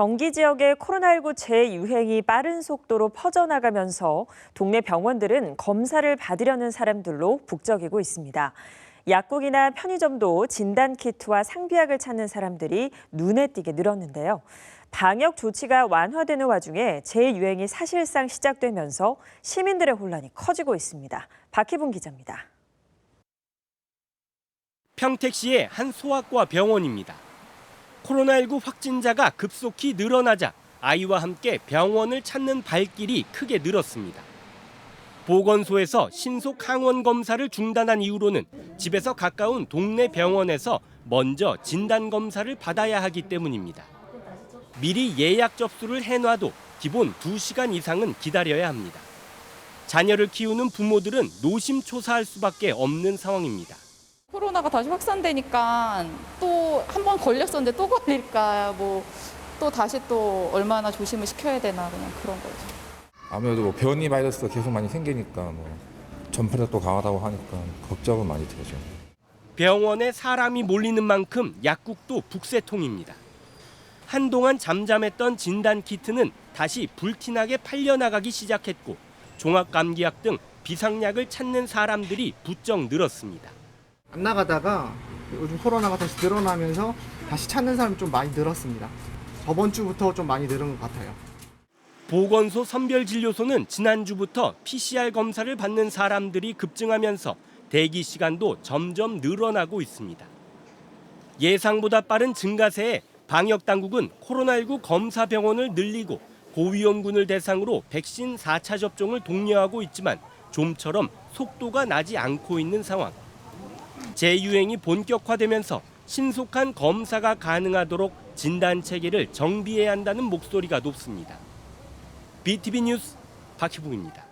경기 지역의 코로나19 재유행이 빠른 속도로 퍼져나가면서 동네 병원들은 검사를 받으려는 사람들로 북적이고 있습니다. 약국이나 편의점도 진단키트와 상비약을 찾는 사람들이 눈에 띄게 늘었는데요. 방역 조치가 완화되는 와중에 재유행이 사실상 시작되면서 시민들의 혼란이 커지고 있습니다. 박희분 기자입니다. 평택시의 한 소아과 병원입니다. 코로나19 확진자가 급속히 늘어나자 아이와 함께 병원을 찾는 발길이 크게 늘었습니다. 보건소에서 신속 항원 검사를 중단한 이유로는 집에서 가까운 동네 병원에서 먼저 진단 검사를 받아야 하기 때문입니다. 미리 예약 접수를 해놔도 기본 2시간 이상은 기다려야 합니다. 자녀를 키우는 부모들은 노심초사할 수밖에 없는 상황입니다. 코로나가 다시 확산되니까 또 한 번 걸렸었는데 또 걸릴까 뭐 또 다시 또 얼마나 조심을 시켜야 되나 그냥 그런 거죠. 아무래도 뭐 변이 바이러스가 계속 많이 생기니까 뭐 전파력 또 강하다고 하니까 걱정은 많이 되죠. 병원에 사람이 몰리는 만큼 약국도 북새통입니다. 한동안 잠잠했던 진단 키트는 다시 불티나게 팔려나가기 시작했고 종합감기약 등 비상약을 찾는 사람들이 부쩍 늘었습니다. 안 나가다가 요즘 코로나가 다시 늘어나면서 다시 찾는 사람이 좀 많이 늘었습니다. 저번 주부터 좀 많이 늘은 것 같아요. 보건소 선별진료소는 지난주부터 PCR 검사를 받는 사람들이 급증하면서 대기 시간도 점점 늘어나고 있습니다. 예상보다 빠른 증가세에 방역 당국은 코로나19 검사 병원을 늘리고 고위험군을 대상으로 백신 4차 접종을 독려하고 있지만 좀처럼 속도가 나지 않고 있는 상황. 재유행이 본격화되면서 신속한 검사가 가능하도록 진단 체계를 정비해야 한다는 목소리가 높습니다. BTV 뉴스 박희붕입니다.